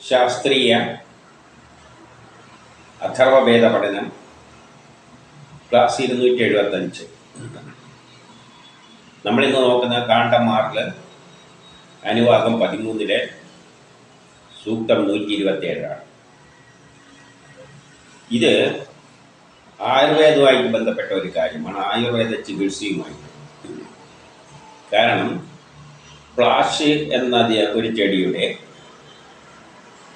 ശാസ്ത്രീയ അഥർവവേദ പഠനം ക്ലാസ് ഇരുന്നൂറ്റി എഴുപത്തഞ്ച് നമ്മളിന്ന് നോക്കുന്ന കാണ്ടമാറിൽ അനുവാദം പതിമൂന്നിലെ സൂക്തം നൂറ്റി ഇരുപത്തിയേഴാണ് ഇത് ആയുർവേദവുമായി ബന്ധപ്പെട്ട ഒരു കാര്യമാണ് ആയുർവേദ ചികിത്സയുമായി കാരണം പ്ലാഷ് എന്ന ഒരു ചെടിയുടെ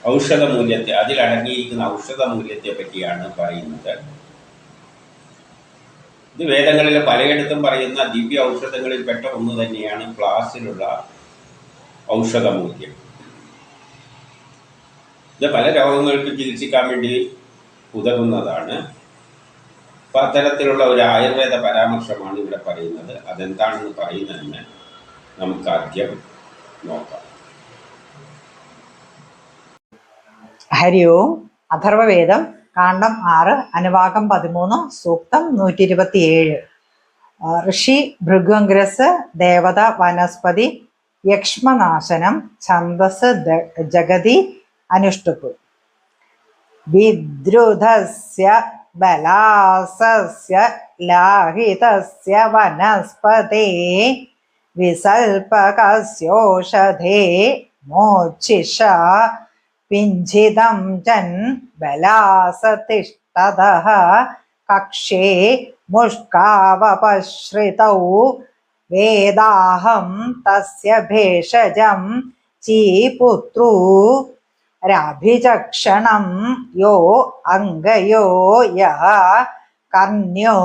ഔഷധ മൂല്യത്തെ അതിൽ അടങ്ങിയിരിക്കുന്ന ഔഷധ മൂല്യത്തെ പറ്റിയാണ് പറയുന്നത്. ഇത് വേദങ്ങളിൽ പലയിടത്തും പറയുന്ന ദിവ്യ ഔഷധങ്ങളിൽ പെട്ട ഒന്ന് തന്നെയാണ് ക്ലാസ്സിലുള്ള ഔഷധ മൂല്യം ഇത് പല രോഗങ്ങൾക്കും ചികിത്സിക്കാൻ വേണ്ടി ഉതകുന്നതാണ്. അപ്പം അത്തരത്തിലുള്ള ഒരു ആയുർവേദ പരാമർശമാണ് ഇവിടെ പറയുന്നത്. അതെന്താണെന്ന് പറയുന്നതെന്ന് നമുക്ക് ആദ്യം നോക്കാം. ഹരി ഓം. അഥർവവേദം കാണ്ഡം ആറ് അനുവാകം പതിമൂന്ന് സൂക്തം നൂറ്റി ഇരുപത്തിയേഴ് ഋഷി ഭൃഗ്വഗ്രസ് ദേവത വനസ്പതി യക്ഷ്മനാശനം ഛന്ദസ് ജഗതി അനുഷ്ടുപ്പ്. വിദ്രുതസ്യ ബലാസസ്യ ലാഹിതസ്യ വനസ്പതേ വിസൽപകസ്യോഷധേ മോച്ചിഷ പിഞ്ചിതം ജൻ ബലാസതിഷ്ഠതഃ കക്ഷേ മുഷ്കാവപശ്രിതൗ വേദാഹം തസ്യ ഭേഷജം ചീപുത്രൂ രഭിചക്ഷണം യോ അംഗയോ യഃ കർണ്യോ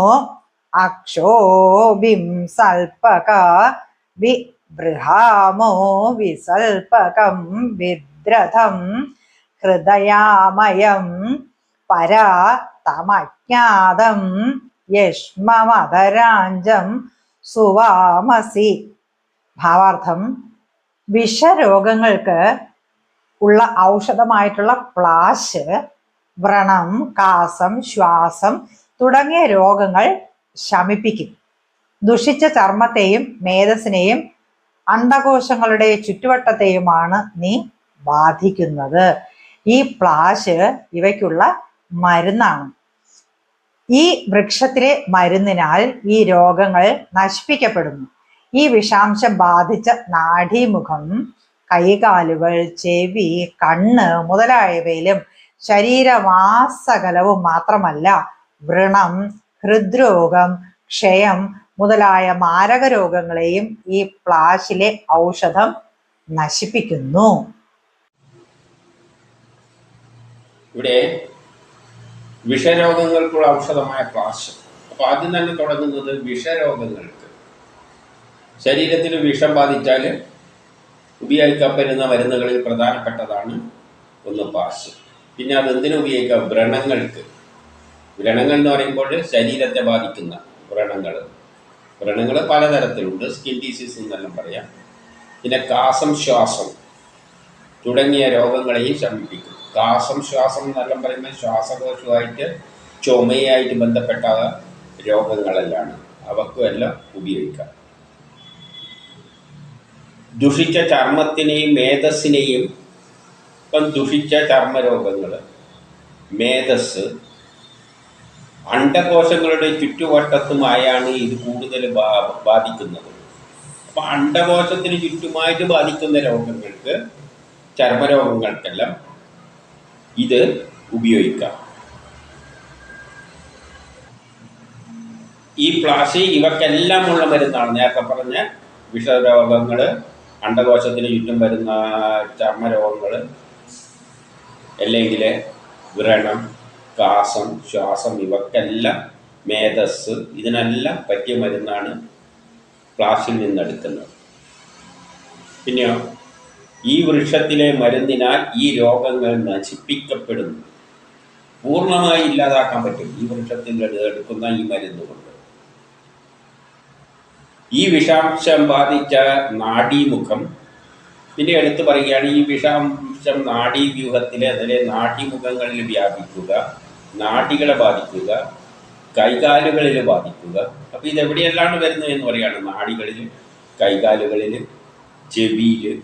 അക്ഷോഭിം സൽപക വിബൃഹാമോ വിസൽപകം വിദ്രഥം ഹൃദയാമയം പരാ തമജ്ഞാതം യഷ്മമധരാഞ്ജം സുവാമസി. ഭാവാർത്ഥം വിഷരോഗങ്ങൾക്ക് ഉള്ള ഔഷധമായിട്ടുള്ള പ്ലാശ് വ്രണം കാസം ശ്വാസം തുടങ്ങിയ രോഗങ്ങൾ ശമിപ്പിക്കും. ദുഷിച്ച ചർമ്മത്തെയും മേധസ്സിനെയും അണ്ടകോശങ്ങളുടെ ചുറ്റുവട്ടത്തെയുമാണ് നീ ബാധിക്കുന്നത്. ഈ പ്ലാശ് ഇവയ്ക്കുള്ള മരുന്നാണ്. ഈ വൃക്ഷത്തിലെ മരുന്നിനാൽ ഈ രോഗങ്ങൾ നശിപ്പിക്കപ്പെടുന്നു. ഈ വിഷാംശം ബാധിച്ച നാഡീമുഖം കൈകാലുകൾ ചെവി കണ്ണ് മുതലായവയിലും ശരീരമാസകലവും മാത്രമല്ല വ്രണം ഹൃദ്രോഗം ക്ഷയം മുതലായ മാരക രോഗങ്ങളെയും ഈ പ്ലാശിലെ ഔഷധം നശിപ്പിക്കുന്നു. ഇവിടെ വിഷരോഗങ്ങൾക്കുള്ള ഔഷധമായ പ്ലാസ് അപ്പോൾ ആദ്യം തന്നെ തുടങ്ങുന്നത് വിഷരോഗങ്ങൾക്ക്. ശരീരത്തിൽ വിഷം ബാധിച്ചാൽ ഉപയോഗിക്കപ്പെടുന്ന മരുന്നുകളിൽ പ്രധാനപ്പെട്ടതാണ് ഒന്ന് പാസ് പിന്നെ അത് എന്തിനു ഉപയോഗിക്കാം? വ്രണങ്ങൾക്ക്. വ്രണങ്ങൾ എന്ന് പറയുമ്പോൾ ശരീരത്തെ ബാധിക്കുന്ന വ്രണങ്ങൾ. വ്രണങ്ങൾ പലതരത്തിലുണ്ട്. സ്കിൻ ഡിസീസ് എന്നെല്ലാം പറയാം. പിന്നെ കാസം ശ്വാസം തുടങ്ങിയ രോഗങ്ങളെയും ശമിപ്പിക്കും. കാസം ശ്വാസം എന്നെല്ലാം പറയുമ്പോൾ ശ്വാസകോശമായിട്ട് ചുമയായിട്ട് ബന്ധപ്പെട്ട രോഗങ്ങളെല്ലാം അവക്കും എല്ലാം ഉപയോഗിക്കാം. ദുഷിച്ച ചർമ്മത്തിനെയും മേധസ്സിനെയും ഇപ്പം ദുഷിച്ച ചർമ്മരോഗങ്ങൾ മേധസ് അണ്ടകോശങ്ങളുടെ ചുറ്റുവട്ടത്തുമായാണ് ഇത് കൂടുതൽ ബാധിക്കുന്നത്. അപ്പം അണ്ടകോശത്തിന് ചുറ്റുമായിട്ട് ബാധിക്കുന്ന രോഗങ്ങൾക്ക് ചർമ്മരോഗങ്ങൾക്കെല്ലാം ഇത് ഉപയോഗിക്കാം. ഈ പ്ലാസി ഇവക്കെല്ലാം ഉള്ള മരുന്നാണ്. നേരത്തെ പറഞ്ഞ വിഷരോഗങ്ങൾ അണ്ടകോശത്തിന് ചുറ്റും വരുന്ന ചർമ്മരോഗങ്ങൾ അല്ലെങ്കിൽ വ്രണം കാസം ശ്വാസം ഇവക്കെല്ലാം മേധസ് ഇതിനെല്ലാം പറ്റിയ മരുന്നാണ് പ്ലാസിൽ നിന്നെടുക്കുന്നത്. പിന്നെയോ? ഈ വൃക്ഷത്തിലെ മരുന്നിനാൽ ഈ രോഗങ്ങൾ നശിപ്പിക്കപ്പെടുന്നു. പൂർണമായി ഇല്ലാതാക്കാൻ പറ്റും ഈ വൃക്ഷത്തിൽ എടുക്കുന്ന ഈ മരുന്ന് കൊണ്ട്. ഈ വിഷാംശം ബാധിച്ച നാഡീമുഖം പിന്നെ എടുത്ത് പറയുകയാണ് ഈ വിഷാംശം നാഡീവ്യൂഹത്തിലെ അതിലെ നാഡീമുഖങ്ങളിൽ വ്യാപിക്കുക നാടികളെ ബാധിക്കുക കൈകാലുകളിൽ ബാധിക്കുക. അപ്പോൾ ഇതെവിടെയെല്ലാം വരുന്നത് എന്ന് പറയുകയാണ് നാഡികളിൽ കൈകാലുകളിൽ ചെവിയിൽ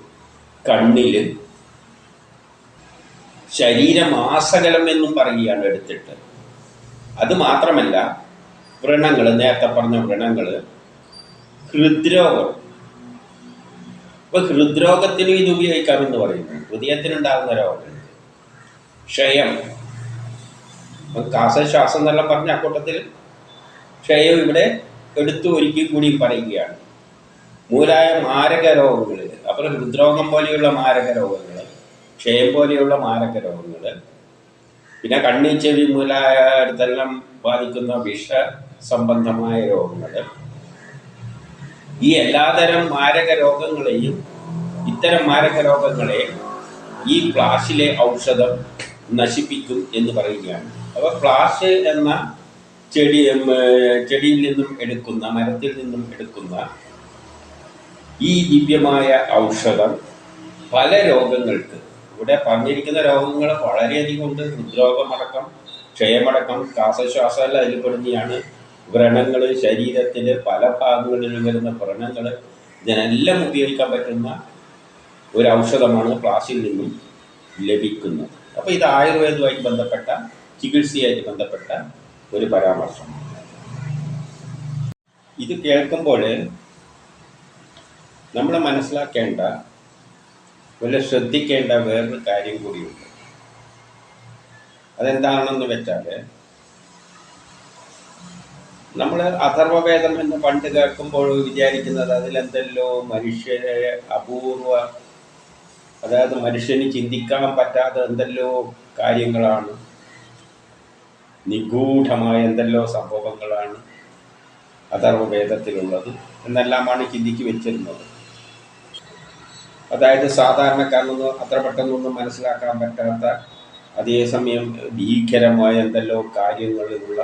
കണ്ണിൽ ശരീരമാസകലം എന്നും പറയുകയാണ് എടുത്തിട്ട്. അത് മാത്രമല്ല വ്രണങ്ങൾ നേരത്തെ പറഞ്ഞ വ്രണങ്ങൾ ഹൃദ്രോഗം. ഇപ്പൊ ഹൃദ്രോഗത്തിനും ഇത് ഉപയോഗിക്കാമെന്ന് പറയുന്നു. ഹൃദയത്തിനുണ്ടാകുന്ന രോഗം. ക്ഷയം. കാസശ്വാസം എന്നെല്ലാം പറഞ്ഞ അക്കൂട്ടത്തിൽ ക്ഷയം ഇവിടെ എടുത്തു ഒരുക്കി കൂടിയും പറയുകയാണ്. മൂലായ മാരക രോഗങ്ങൾ അപ്പോൾ ഹൃദ്രോഗം പോലെയുള്ള മാരക രോഗങ്ങൾ ക്ഷയം പോലെയുള്ള മാരക രോഗങ്ങൾ പിന്നെ കണ്ണി ചെവി അടുത്തെല്ലാം ബാധിക്കുന്ന വിഷ സംബന്ധമായ രോഗങ്ങൾ ഈ എല്ലാതരം മാരക രോഗങ്ങളെയും ഇത്തരം മാരക രോഗങ്ങളെ ഈ പ്ലാഷിലെ ഔഷധം നശിപ്പിക്കും എന്ന് പറയുകയാണ്. അപ്പോൾ പ്ലാഷ് എന്ന ചെടി ചെടിയിൽ നിന്നും എടുക്കുന്ന മരത്തിൽ നിന്നും എടുക്കുന്ന ഈ ദിവ്യമായ ഔഷധം പല രോഗങ്ങൾക്ക് ഇവിടെ പറഞ്ഞിരിക്കുന്ന രോഗങ്ങൾ വളരെയധികം ഉണ്ട്. ഹൃദ്രോഗമടക്കം ക്ഷയമടക്കം ശ്വാസശ്വാസമെല്ലാം അതിൽ പെടുന്നതാണ്. വ്രണങ്ങൾ ശരീരത്തിൽ പല ഭാഗങ്ങളിലും വരുന്ന വ്രണങ്ങൾ ഇതിനെല്ലാം ഉപയോഗിക്കാൻ പറ്റുന്ന ഒരു ഔഷധമാണ് പ്ലാസിൽ നിന്നും ലഭിക്കുന്നത്. അപ്പോൾ ഇത് ആയുർവേദവുമായി ബന്ധപ്പെട്ട ചികിത്സയായിട്ട് ബന്ധപ്പെട്ട ഒരു പരാമർശം ഇത് കേൾക്കുമ്പോൾ നമ്മൾ മനസ്സിലാക്കേണ്ട വല്ല ശ്രദ്ധിക്കേണ്ട വേറൊരു കാര്യം കൂടിയുണ്ട്. അതെന്താണെന്ന് വെച്ചാൽ നമ്മൾ അഥർവവേദം എന്ന് പണ്ട് കേൾക്കുമ്പോൾ വിചാരിക്കുന്നത് അതിലെന്തല്ലോ മനുഷ്യരെ അപൂർവ അതായത് മനുഷ്യന് ചിന്തിക്കാൻ പറ്റാത്ത എന്തെല്ലോ കാര്യങ്ങളാണ്. നിഗൂഢമായ എന്തെല്ലോ സംഭവങ്ങളാണ് അഥർവവേദത്തിലുള്ളത്. എന്നെല്ലാമാണ് ചിന്തിക്ക് വെച്ചിരുന്നത്. അതായത് സാധാരണക്കാരനൊന്നും അത്ര പെട്ടെന്നൊന്നും മനസ്സിലാക്കാൻ പറ്റാത്ത അതേസമയം ഭീകരമായ എന്തെല്ലോ കാര്യങ്ങളിലുള്ള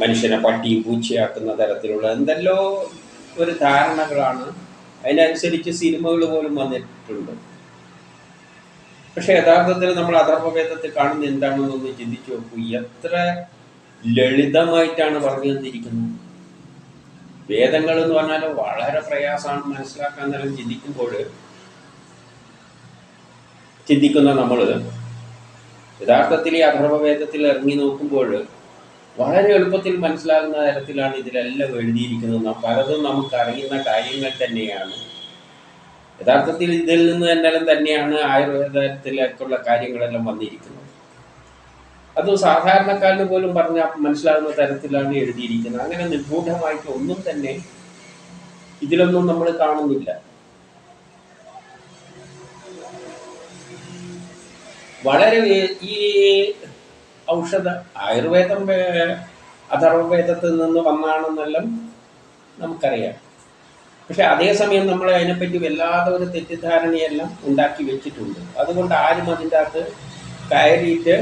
മനുഷ്യനെ പട്ടിയും പൂച്ചയാക്കുന്ന തരത്തിലുള്ള എന്തെല്ലോ ഒരു ധാരണകളാണ് അതിനനുസരിച്ച് സിനിമകൾ പോലും വന്നിട്ടുണ്ട്. പക്ഷെ യഥാർത്ഥത്തിൽ നമ്മൾ അധർമ്മവേദത്തിൽ കാണുന്ന എന്താണെന്നൊന്ന് ചിന്തിച്ചു നോക്കൂ. എത്ര ലളിതമായിട്ടാണ് പറഞ്ഞു തന്നിരിക്കുന്നത് വേദങ്ങൾ എന്ന് പറഞ്ഞാൽ വളരെ പ്രയാസമാണ് മനസ്സിലാക്കാൻ നേരം ചിന്തിക്കുമ്പോൾ. ചിന്തിക്കുന്ന നമ്മൾ യഥാർത്ഥത്തിൽ ഈ അഥർവവേദത്തിൽ ഇറങ്ങി നോക്കുമ്പോൾ വളരെ എളുപ്പത്തിൽ മനസ്സിലാകുന്ന തരത്തിലാണ് ഇതിലെല്ലാം എഴുതിയിരിക്കുന്നത്. പലതും നമുക്ക് അറിയുന്ന കാര്യങ്ങൾ തന്നെയാണ്. യഥാർത്ഥത്തിൽ ഇതിൽ നിന്ന് തന്നെ തന്നെയാണ് ആയുർവേദത്തിലേക്കുള്ള കാര്യങ്ങളെല്ലാം വന്നിരിക്കുന്നത്. അത് സാധാരണക്കാരന് പോലും പറഞ്ഞ മനസ്സിലാകുന്ന തരത്തിലാണ് എഴുതിയിരിക്കുന്നത്. അങ്ങനെ നിഗൂഢമായിട്ട് ഒന്നും തന്നെ ഇതിലൊന്നും നമ്മൾ കാണുന്നില്ല. വളരെ ഈ ഔഷധ ആയുർവേദം അഥർവവേദത്തിൽ നിന്ന് വന്നാണെന്നെല്ലാം നമുക്കറിയാം. പക്ഷെ അതേസമയം നമ്മൾ അതിനെപ്പറ്റി വല്ലാതെ ഒരു തെറ്റിദ്ധാരണയെല്ലാം ഉണ്ടാക്കി വെച്ചിട്ടുണ്ട്. അതുകൊണ്ട് ആരും അതിന്റെ അകത്ത് കയറിയിട്ട്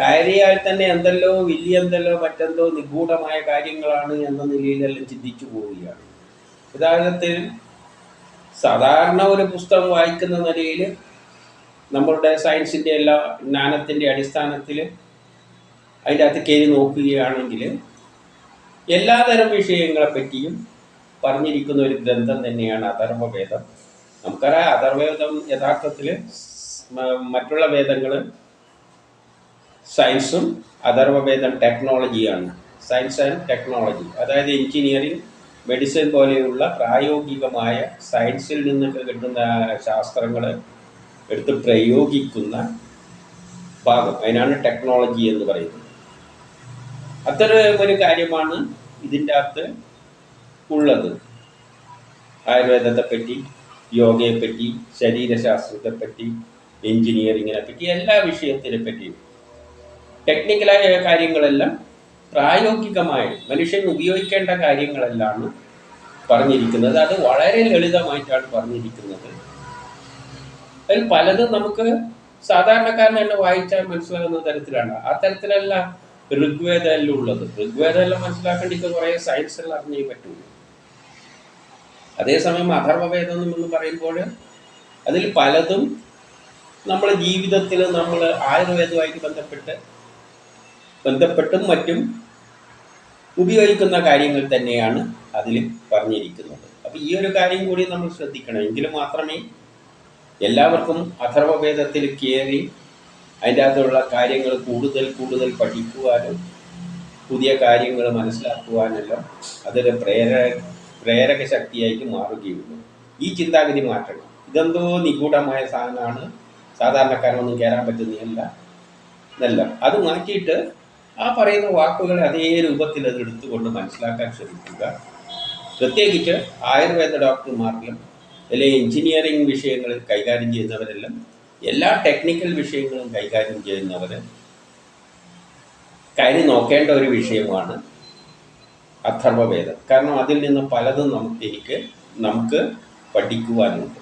കയറിയാൽ തന്നെ എന്തെല്ലോ വലിയ എന്തെല്ലോ മറ്റെന്തോ നിഗൂഢമായ കാര്യങ്ങളാണ് എന്ന നിലയിലെല്ലാം ചിന്തിച്ചു പോവുകയാണ്. ഉദാഹരണത്തിൽ സാധാരണ ഒരു പുസ്തകം വായിക്കുന്ന നിലയിൽ നമ്മളുടെ സയൻസിന്റെ എല്ലാ ജ്ഞാനത്തിന്റെ അടിസ്ഥാനത്തിൽ അതിന്റെ അകത്ത് കയറി നോക്കുകയാണെങ്കിൽ എല്ലാതരം വിഷയങ്ങളെപ്പറ്റിയും പറഞ്ഞിരിക്കുന്ന ഒരു ഗ്രന്ഥം തന്നെയാണ് അഥർവവേദം നമുക്കറിയാം അഥർവവേദം യഥാർത്ഥത്തിൽ മറ്റുള്ള വേദങ്ങൾ സയൻസും അഥർവവേദം ടെക്നോളജിയാണ്. Science and technology. അതായത് എഞ്ചിനീയറിംഗ് മെഡിസിൻ പോലെയുള്ള പ്രായോഗികമായ സയൻസിൽ നിന്നൊക്കെ കിട്ടുന്ന ശാസ്ത്രങ്ങൾ എടുത്ത് പ്രയോഗിക്കുന്ന ഭാഗം. അതിനാണ് ടെക്നോളജി എന്ന് പറയുന്നത്. അത്തരം ഒരു കാര്യമാണ് ഇതിന്റെ അകത്ത് ഉള്ളത്. ആയുർവേദത്തെ പറ്റി യോഗയെ പറ്റി ശരീരശാസ്ത്രത്തെ പറ്റി എഞ്ചിനീയറിങ്ങിനെ പറ്റി എല്ലാ വിഷയത്തിനെ പറ്റിയും ടെക്നിക്കലായ കാര്യങ്ങളെല്ലാം പ്രായോഗികമായ മനുഷ്യൻ ഉപയോഗിക്കേണ്ട കാര്യങ്ങളെല്ലാം പറഞ്ഞിരിക്കുന്നത്. അത് വളരെ ലളിതമായിട്ടാണ് പറഞ്ഞിരിക്കുന്നത്. അതിൽ പലതും നമുക്ക് സാധാരണക്കാരൻ തന്നെ വായിച്ചാൽ മനസ്സിലാകുന്ന തരത്തിലാണ്. ആ തരത്തിലല്ല ഋഗ്വേദമെല്ലാം ഉള്ളത്. ഋഗ്വേദമെല്ലാം മനസ്സിലാക്കേണ്ടിക്ക് കുറേ സയൻസ് എല്ലാം അറിഞ്ഞേ പറ്റുള്ളൂ അതേസമയം അഥർവവേദം എന്ന് പറയുമ്പോൾ അതിൽ പലതും നമ്മുടെ ജീവിതത്തിൽ നമ്മൾ ആയുർവേദവുമായിട്ട് ബന്ധപ്പെട്ട് ബന്ധപ്പെട്ടും മറ്റും ഉപയോഗിക്കുന്ന കാര്യങ്ങൾ തന്നെയാണ് അതിൽ പറഞ്ഞിരിക്കുന്നത്. അപ്പോൾ ഈ ഒരു കാര്യം കൂടി നമ്മൾ ശ്രദ്ധിക്കണം. എങ്കിൽ മാത്രമേ എല്ലാവർക്കും അഥർവവേദത്തിൽ കയറി അതിന്റെ അകത്തുള്ള കാര്യങ്ങൾ കൂടുതൽ കൂടുതൽ പഠിക്കുവാനും പുതിയ കാര്യങ്ങൾ മനസ്സിലാക്കുവാനെല്ലാം അതൊരു പ്രേര പ്രേരക ശക്തിയായിട്ട് മാറുകയുള്ളൂ. ഈ ചിന്താഗതി മാറ്റണം. ഇതെന്തോ നിഗൂഢമായ സാധനമാണ്. സാധാരണക്കാരനൊന്നും കയറാൻ പറ്റുന്നതല്ല. എന്നല്ല അത് മാറ്റിയിട്ട് ആ പറയുന്ന വാക്കുകളെ അതേ രൂപത്തിൽ അത് എടുത്തുകൊണ്ട് മനസ്സിലാക്കാൻ ശ്രമിക്കുക. പ്രത്യേകിച്ച് ആയുർവേദ ഡോക്ടർമാരിലും അല്ലെങ്കിൽ എഞ്ചിനീയറിംഗ് വിഷയങ്ങൾ കൈകാര്യം ചെയ്യുന്നവരെല്ലാം എല്ലാ ടെക്നിക്കൽ വിഷയങ്ങളും കൈകാര്യം ചെയ്യുന്നവർ കരി നോക്കേണ്ട ഒരു വിഷയമാണ് അഥർവവേദം. കാരണം അതിൽ നിന്ന് പലതും നമുക്ക് എനിക്ക് നമുക്ക് പഠിക്കുവാനുണ്ട്.